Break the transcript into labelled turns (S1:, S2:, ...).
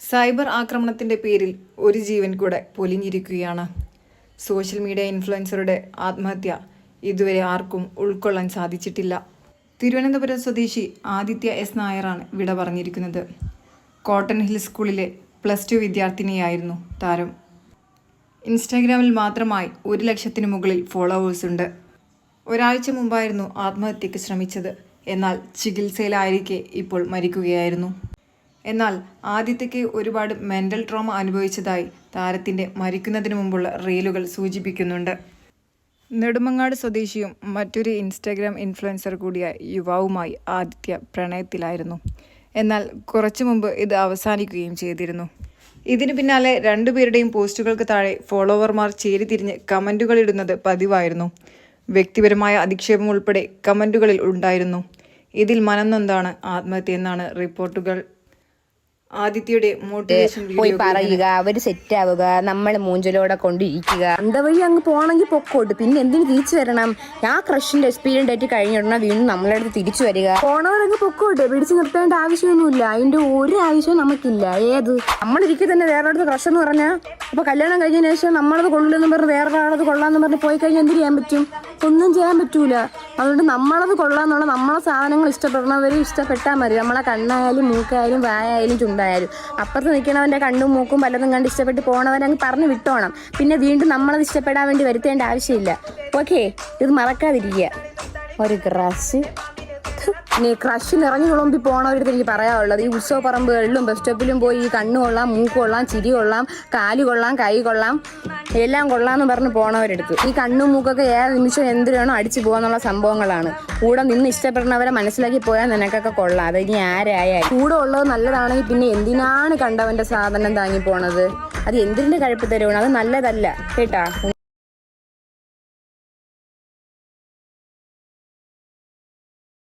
S1: Cyber ആക്രമണത്തിന്റെ പേരിൽ ഒരു ജീവൻ കൂടെ പൊലിഞ്ഞിരിക്കുകയാണ്. സോഷ്യൽ മീഡിയ ഇൻഫ്ലുവൻസറുടെ ആത്മഹത്യ ഇതുവരെ ആർക്കും ഉൾക്കൊള്ളാൻ സാധിച്ചിട്ടില്ല. തിരുവനന്തപുരം സ്വദേശി ആദിത്യ എസ് നായറാണ് വിട പറഞ്ഞിരിക്കുന്നത്. കോട്ടൺ ഹിൽ സ്കൂളിലെ പ്ലസ് ടു വിദ്യാർത്ഥിനിയായിരുന്നു താരം. ഇൻസ്റ്റാഗ്രാമിൽ മാത്രമായി ഒരു ലക്ഷത്തിന് മുകളിൽ ഫോളോവേഴ്സ് ഉണ്ട്. ഒരാഴ്ച മുമ്പായിരുന്നു ആത്മഹത്യക്ക് ശ്രമിച്ചത്. എന്നാൽ ചികിത്സയിലായിരിക്കെ ഇപ്പോൾ മരിക്കുകയായിരുന്നു. എന്നാൽ ആദിത്യയ്ക്ക് ഒരുപാട് മെന്റൽ ട്രോമ അനുഭവിച്ചതായി താരത്തിന്റെ മരിക്കുന്നതിന് മുമ്പുള്ള റീലുകൾ സൂചിപ്പിക്കുന്നുണ്ട്. നെടുമങ്ങാട് സ്വദേശിയും മറ്റൊരു ഇൻസ്റ്റാഗ്രാം ഇൻഫ്ലുവൻസർ കൂടിയ യുവാവുമായി ആദിത്യ പ്രണയത്തിലായിരുന്നു. എന്നാൽ കുറച്ചു മുമ്പ് ഇത് അവസാനിക്കുകയും ചെയ്തിരുന്നു. ഇതിനു പിന്നാലെ രണ്ടുപേരുടെയും പോസ്റ്റുകൾക്ക് താഴെ ഫോളോവർമാർ ചേരിതിരിഞ്ഞ് കമന്റുകൾ ഇടുന്നത് പതിവായിരുന്നു. വ്യക്തിപരമായ അധിക്ഷേപം ഉൾപ്പെടെ കമന്റുകളിൽ ഉണ്ടായിരുന്നു. ഇതിൽ മനംനൊന്താണ് ആത്മഹത്യ എന്നാണ് റിപ്പോർട്ടുകൾ ആദിത്യയുടെ മോട്ടിവേഷൻ
S2: പോയി
S1: വീഡിയോ
S2: പറയുക അവർ സെറ്റ് ആവുക നമ്മൾ മൂഞ്ചലോടെ കൊണ്ടിരിക്കുക. വഴി അങ്ങ് പോണെങ്കിൽ പൊക്കോട്ട്. പിന്നെ എന്തിനു തിരിച്ചു വരണം? ആ ക്രഷിന്റെ എക്സ്പീരിയൻസ് ഡേറ്റ് കഴിഞ്ഞിടണം വീണ്ടും നമ്മളെ അടുത്ത് തിരിച്ചു വരിക. പോണവരങ്ങ് പൊക്കോട്ട്. പിടിച്ചു നിർത്തേണ്ട ആവശ്യമൊന്നുമില്ല. അതിന്റെ ഒരു ആവശ്യവും നമുക്കില്ല. ഏത്? നമ്മളിരിക്കെ തന്നെ വേറെ അടുത്ത് ക്രഷ് എന്ന് പറഞ്ഞാൽ അപ്പൊ കല്യാണം കഴിഞ്ഞതിന് ശേഷം നമ്മളത് കൊള്ളില്ലെന്ന് പറഞ്ഞ് വേറെ ഒരാളത് കൊള്ളാന്ന് പറഞ്ഞ് പോയി കഴിഞ്ഞാൽ എന്ത് ചെയ്യാൻ പറ്റും? ഒന്നും ചെയ്യാൻ പറ്റൂല. അതുകൊണ്ട് നമ്മളത് കൊള്ളാന്നുള്ള നമ്മളെ സാധനങ്ങൾ ഇഷ്ടപ്പെടുന്നവർ ഇഷ്ടപ്പെട്ടാൽ മതി. നമ്മളെ കണ്ണായാലും മൂക്കായാലും വായായാലും ചുണ്ടായാലും. അപ്പുറത്ത് നിൽക്കണവന്റെ കണ്ണും മൂക്കും പലതും കണ്ട് ഇഷ്ടപ്പെട്ട് പോണവരങ്ങ് പറഞ്ഞു വിട്ടോണം. പിന്നെ വീണ്ടും നമ്മളത് ഇഷ്ടപ്പെടാൻ വേണ്ടി വരുത്തേണ്ട ആവശ്യമില്ല. ഓക്കെ? ഇത് മറക്കാതിരിക്കുക. ഒരു ക്രഷ്. ഇനി ക്രഷ് ഇറങ്ങി കുളമ്പി പോണവരുടെ എനിക്ക് പറയാനുള്ളത്. ഈ ഉത്സവ പറമ്പുകളിലും ബസ് സ്റ്റോപ്പിലും പോയി ഈ കണ്ണു കൊള്ളാം മൂക്ക് കൊള്ളാം ചിരി കൊള്ളാം കാൽ കൊള്ളാം കൈ കൊള്ളാം. എല്ലാം കൊള്ളാന്ന് പറഞ്ഞ് പോണവരെടുത്തു. ഈ കണ്ണും മൂക്കൊക്കെ ഏത് നിമിഷം എന്തിനാണോ അടിച്ചു പോകാന്നുള്ള സംഭവങ്ങളാണ്. കൂടെ നിന്ന് ഇഷ്ടപ്പെടുന്നവരെ മനസ്സിലാക്കി പോയാൽ നിനക്കൊക്കെ കൊള്ളാം. അത് ഇനി ആരായാലും കൂടെ ഉള്ളത് നല്ലതാണെങ്കിൽ പിന്നെ എന്തിനാണ് കണ്ടവന്റെ സാധനം താങ്ങി പോണത്? അത് എന്തിന്റെ കഴുപ്പ് തരുവാണ്? അത് നല്ലതല്ല. കേട്ടാ?